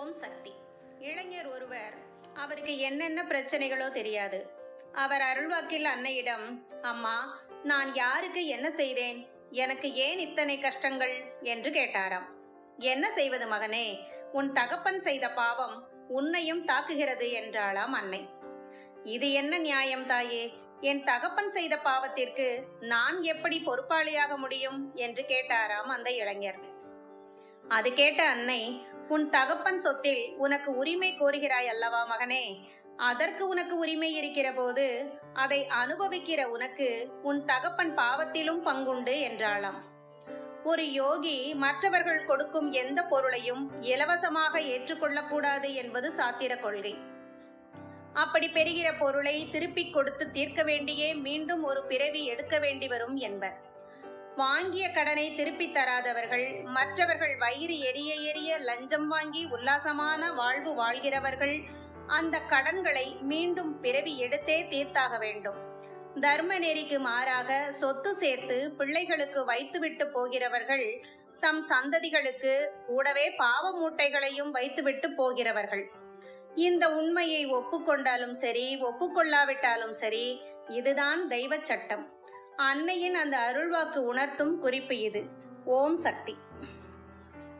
ஓம் சக்தி. இளைஞர் ஒருவர் அவருக்கு என்னென்ன பிரச்சனைகளோ தெரியாது. அவர் அருள்வாக்கில் அன்னையிடம் அம்மா நான் யாருக்கு என்ன செய்தேன்? எனக்கு ஏன் இத்தனை கஷ்டங்கள்? என்று கேட்டாராம். என்ன செய்வது மகனே? உன் தகப்பன் செய்த பாவம் உன்னையும் தாக்குகிறது என்றாளாம் அன்னை. இது என்ன நியாயம் தாயே? என் தகப்பன் செய்த பாவத்திற்கு நான் எப்படி பொறுப்பாளியாக முடியும்? என்று கேட்டாராம் அந்த இளைஞர். அது கேட்ட அன்னை உன் தகப்பன் சொத்தில் உனக்கு உரிமை கோருகிறாய் அல்லவா மகனே? அதற்கு உனக்கு உரிமை இருக்கிற போது அதை அனுபவிக்கிற உனக்கு உன் தகப்பன் பாவத்திலும் பங்குண்டு என்றாளாம். ஒரு யோகி மற்றவர்கள் கொடுக்கும் எந்த பொருளையும் இலவசமாக ஏற்றுக்கொள்ளக்கூடாது என்பது சாத்திர கொள்கை. அப்படி பெறுகிற பொருளை திருப்பிக் கொடுத்து தீர்க்க வேண்டியே மீண்டும் ஒரு பிறவி எடுக்க வேண்டி வரும் என்பர். வாங்கிய கடனை திருப்பித் தராதவர்கள் மற்றவர்கள் வயிறு எரிய எரிய லஞ்சம் வாங்கி உல்லாசமான வாழ்வு வாழ்கிறவர்கள் அந்த கடன்களை மீண்டும் பிறவி எடுத்தே தீர்த்தாக வேண்டும். தர்ம நெறிக்கு மாறாக சொத்து சேர்த்து பிள்ளைகளுக்கு வைத்துவிட்டு போகிறவர்கள் தம் சந்ததிகளுக்கு கூடவே பாவ மூட்டைகளையும் வைத்துவிட்டு போகிறவர்கள். இந்த உண்மையை ஒப்புக்கொண்டாலும் சரி ஒப்புக்கொள்ளாவிட்டாலும் சரி இதுதான் தெய்வ சட்டம். அன்னையின் அந்த அருள்வாக்கு உணர்த்தும் குறிப்பு இது. ஓம் சக்தி.